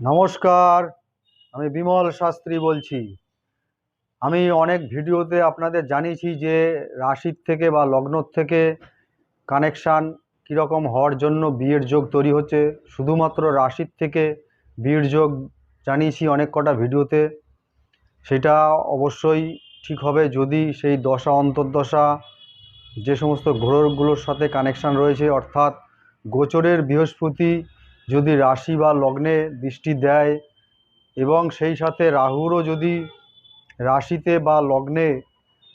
নমস্কার, আমি বিমল শাস্ত্রী বলছি। আমি অনেক ভিডিওতে আপনাদের জানিয়েছি যে রাশির থেকে বা লগ্নর থেকে কানেকশান কীরকম হওয়ার জন্য বিয়ের যোগ তৈরি হচ্ছে। শুধুমাত্র রাশির থেকে বিয়ের যোগ জানিয়েছি অনেক কটা ভিডিওতে। সেটা অবশ্যই ঠিক হবে যদি সেই দশা, অন্তর্দশা যে সমস্ত গ্রহগুলোর সাথে কানেকশান রয়েছে, অর্থাৎ গোচরের বৃহস্পতি যদি রাশি বা লগ্নে দৃষ্টি দেয় এবং সেই সাথে রাহুরও যদি রাশিতে বা লগ্নে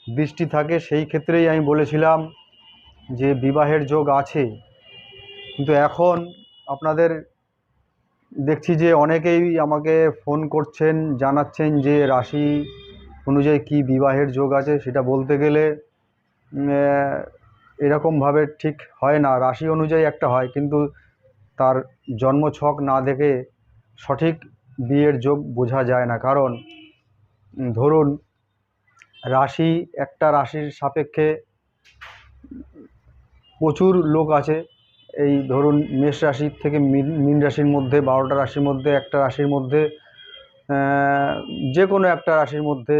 দৃষ্টি থাকে, সেই ক্ষেত্রেই আমি বলেছিলাম যে বিবাহের যোগ আছে। কিন্তু এখন আপনাদের দেখছি যে অনেকেই আমাকে ফোন করছেন, জানাচ্ছেন যে রাশি অনুযায়ী কি বিবাহের যোগ আছে, সেটা বলতে গেলে এরকমভাবে ঠিক হয় না। রাশি অনুযায়ী একটা হয়, কিন্তু তার জন্মছক না দেখে সঠিক বিয়ের যোগ বোঝা যায় না। কারণ ধরুন, রাশি একটা রাশির সাপেক্ষে প্রচুর লোক আছে। এই ধরুন, মেষ রাশির থেকে মিন মিন রাশির মধ্যে, বারোটা রাশির মধ্যে, একটা রাশির মধ্যে যে কোনো একটা রাশির মধ্যে,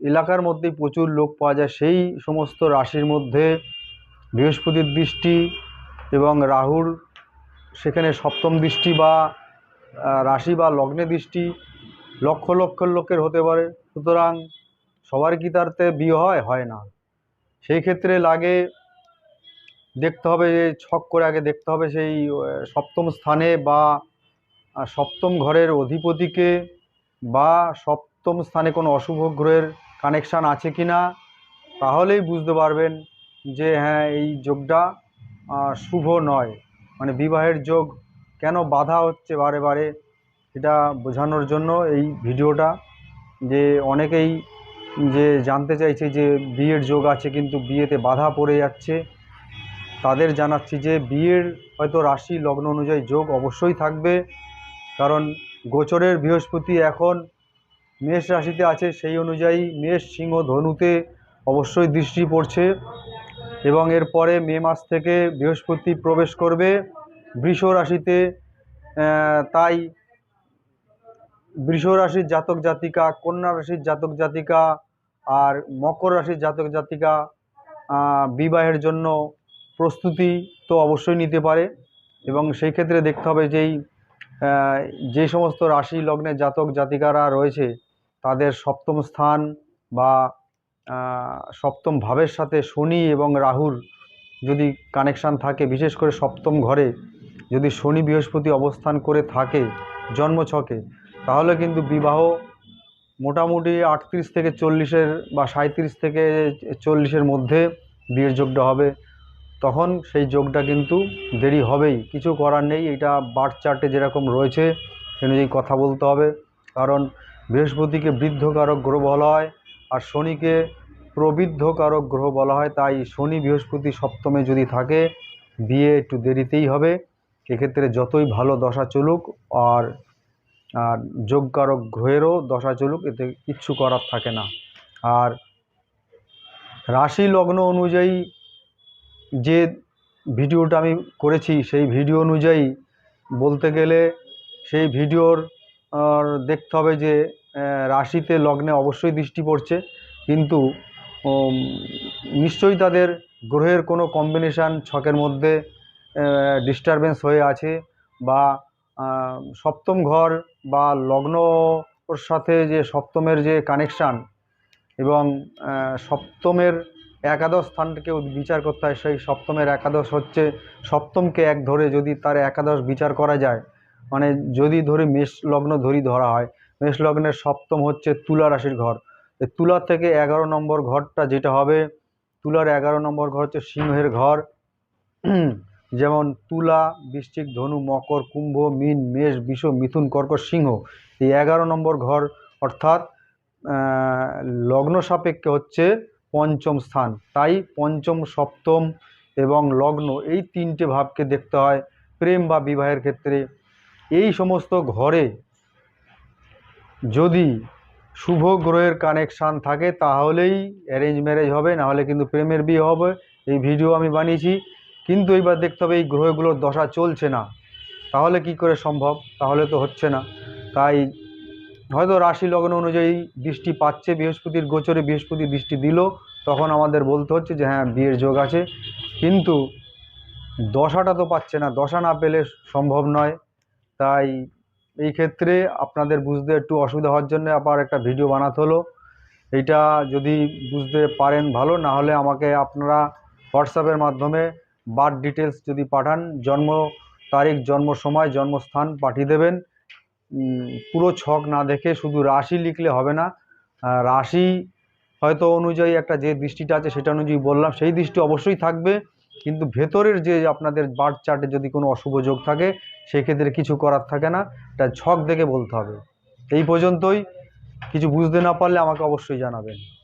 এলাকার মধ্যেই প্রচুর লোক পাওয়া যায়। সেই সমস্ত রাশির মধ্যে বৃহস্পতির দৃষ্টি এবং রাহুর সেখানে সপ্তম দৃষ্টি বা রাশি বা লগ্নে দৃষ্টি লক্ষ লক্ষ লোকের হতে পারে। সুতরাং সবার কি তারতে বিয়ে হয়? হয় না। সেই ক্ষেত্রে লাগে দেখতে হবে যে, ছক করে আগে দেখতে হবে সেই সপ্তম স্থানে বা সপ্তম ঘরের অধিপতিকে বা সপ্তম স্থানে কোনো অশুভ গ্রহের কানেকশান আছে কি না, তাহলেই বুঝতে পারবেন যে হ্যাঁ এই যোগটা শুভ নয়। মানে বিবাহের যোগ কেন বাধা হচ্ছে বারে বারে এটা বোঝানোর জন্য এই ভিডিওটা, যে অনেকেই যে জানতে চাইছে যে বিয়ের যোগ আছে কিন্তু বিয়েতে বাধা পড়ে যাচ্ছে, তাদের জানাচ্ছি যে বিয়ের হয়তো রাশি লগ্ন অনুযায়ী যোগ অবশ্যই থাকবে, কারণ গোচরের বৃহস্পতি এখন মেষ রাশিতে আছে, সেই অনুযায়ী মেষ সিংহ ধনুতে অবশ্যই দৃষ্টি পড়ছে। এবং এরপরে মে মাস থেকে বৃহস্পতি প্রবেশ করবে বৃষ রাশিতে তাই বৃষ রাশির জাতক জাতিকা, কন্যা রাশির জাতক জাতিকা আর মকর রাশির জাতক জাতিকা বিবাহের জন্য প্রস্তুতি তো অবশ্যই নিতে পারে এবং সেই ক্ষেত্রে দেখতে হবে যেই যে সমস্ত রাশি লগ্নের জাতক জাতিকারা রয়েছে তাদের সপ্তম স্থান বা সপ্তম ভাবের সাথে শনি এবং রাহুর যদি কানেকশান থাকে, বিশেষ করে সপ্তম ঘরে যদি শনি বৃহস্পতি অবস্থান করে থাকে জন্মছকে, তাহলে কিন্তু বিবাহ মোটামুটি আটত্রিশ থেকে চল্লিশের বা সাঁত্রিশ থেকে চল্লিশের মধ্যে বিয়ের যোগটা হবে। তখন সেই যোগটা কিন্তু দেরি হবেই। কিছু করার নেই, এটা বার্থ চার্টে যেরকম রয়েছে সে অনুযায়ী কথা বলতে হবে। কারণ বৃহস্পতিকে বৃদ্ধকারক গ্রহ বলা হয়। আর শনিকে প্রবৃদ্ধকারক গ্রহ বলা হয়, তাই শনি বৃহস্পতি সপ্তমে যদি থাকে, বিয়ে একটু দেরিতেই হবে। এক্ষেত্রে যতই ভালো দশা চলুক, আর আর যোগকারক গ্রহেরও দশা চলুক, এতে কিচ্ছু করার থাকে না। আর রাশি লগ্ন অনুযায়ী যে ভিডিওটা আমি করেছি, সেই ভিডিও অনুযায়ী বলতে গেলে সেই ভিডিওর দেখতে হবে যে রাশিতে লগ্নে অবশ্যই দৃষ্টি পড়ছে। কিন্তু নিশ্চয়ই তাদের গ্রহের কোনো কম্বিনেশান ছকের মধ্যে ডিস্টারবেন্স হয়ে আছে বা সপ্তম ঘর বা লগ্ন ওর সাথে যে সপ্তমের যে কানেকশান এবং সপ্তমের একাদশ স্থানটাকে বিচার করতে হয়, সেই সপ্তমের একাদশ হচ্ছে সপ্তমকে এক ধরে যদি তার একাদশ বিচার করা যায় মানে যদি ধরে মেষ লগ্ন ধরি ধরা হয় মেষ লগ্নের সপ্তম হচ্ছে তুলা রাশির ঘর। তুলা থেকে এগারো নম্বর ঘরটা যেটা হবে, তুলার এগারো নম্বর ঘর হচ্ছে সিংহের ঘর। যেমন তুলা, বৃশ্চিক ধনু, মকর, কুম্ভ, মিন, মেষ, বিষ, মিথুন কর্কট সিংহ। এই এগারো নম্বর ঘর অর্থাৎ লগ্ন সাপেক্ষে হচ্ছে পঞ্চম স্থান। তাই পঞ্চম, সপ্তম এবং লগ্ন এই তিনটে ভাবকে দেখতে হয় প্রেম বা বিবাহের ক্ষেত্রে। এই সমস্ত ঘরে যদি শুভ গ্রহের কানেকশান থাকে, তাহলেই অ্যারেঞ্জ ম্যারেজ হবে, নাহলে কিন্তু প্রেমের বিয়ে হবে। এই ভিডিও আমি বানিয়েছি, কিন্তু এইবার দেখতে হবে এই গ্রহগুলোর দশা চলছে না। তাহলে কি করে সম্ভব? তাহলে তো হচ্ছে না। তাই হয়তো রাশি লগ্ন অনুযায়ী দৃষ্টি পাচ্ছে, বৃহস্পতির গোচরে বৃহস্পতি দৃষ্টি দিল, তখন আমাদের বলতে হচ্ছে যে হ্যাঁ বিয়ের যোগ আছে। কিন্তু দশাটা তো পাচ্ছে না, দশা না পেলে সম্ভব নয়। তাই এই ক্ষেত্রে আপনাদের বুঝতে একটু অসুবিধা হওয়ার জন্য আবার একটা ভিডিও বানাতে হলো। এইটা যদি বুঝতে পারেন ভালো, না হলে আমাকে আপনারা হোয়াটসঅ্যাপের মাধ্যমে বার্থ ডিটেলস যদি পাঠান, জন্ম তারিখ, জন্ম সময়, জন্মস্থান পাঠিয়ে দেবেন। পুরো ছক না দেখে শুধু রাশি লিখলে হবে না। রাশি হয়তো অনুযায়ী একটা যে দৃষ্টিটা আছে সেটা অনুযায়ী বললাম, সেই দৃষ্টি অবশ্যই থাকবে। কিন্তু ভেতরের যে আপনাদের বার্থ চার্টে যদি কোনো অশুভ যোগ থাকে সেক্ষেত্রে কিছু করার থাকে না। এটা ছক দেখে বলতে হবে। এই পর্যন্তই। কিছু বুঝতে না পারলে আমাকে অবশ্যই জানাবেন।